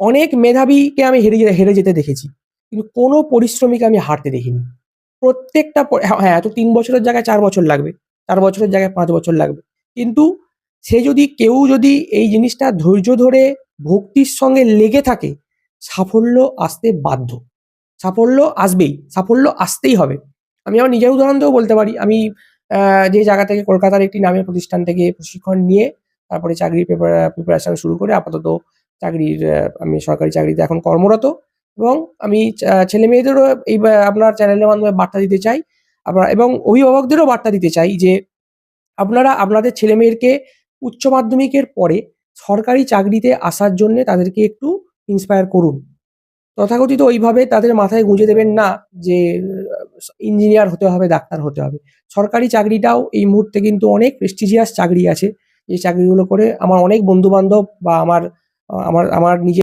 অনেক মেধাবীকে আমি হেরে হেরে যেতে দেখেছি। কিন্তু কোনো পরিশ্রমীকে আমি হারতে দেখিনি। প্রত্যেকটা হ্যাঁ হ্যাঁ, এত তিন বছরের জায়গায় চার বছর লাগবে। চার বছরের জায়গায় পাঁচ বছর লাগবে। কিন্তু সে যদি কেউ যদি এই জিনিসটা ধৈর্য ধরে ভক্তির সঙ্গে লেগে থাকে সাফল্য আসতে বাধ্য। সাফল্য আসবেই সাফল্য আসতেই হবে। আমি আমার নিজের উদাহরণ দিয়েও বলতে পারি। আমি যে জায়গা থেকে কলকাতার একটি নামী প্রতিষ্ঠান থেকে প্রশিক্ষণ নিয়ে তারপরে চাকরির প্রিপারেশন শুরু করে আপাতত চাকরির আমি সরকারি চাকরিতে এখন কর্মরত এবং আমি ছেলে মেয়েদেরও এই আপনার চ্যানেলের মাধ্যমে বার্তা দিতে চাই। আপনার, এবং অভিভাবকদেরও বার্তা দিতে চাই যে, আপনারা আপনাদের ছেলে মেয়েরকে উচ্চ মাধ্যমিকের পরে সরকারি চাকরিতে আসার জন্য তাদেরকে একটু ইন্সপায়ার করুন। তথাকথিত ওইভাবে তাদের মাথায় গুঁজে দেবেন না যে ইঞ্জিনিয়ার হতে হবে, ডাক্তার হতে হবে। সরকারি চাকরিটাও এই মুহূর্তে কিন্তু অনেক প্রেস্টিজিয়াস চাকরি আছে। এই চাকরিগুলো করে আমার অনেক বন্ধু বান্ধব বা আমার আমার আমার নিজের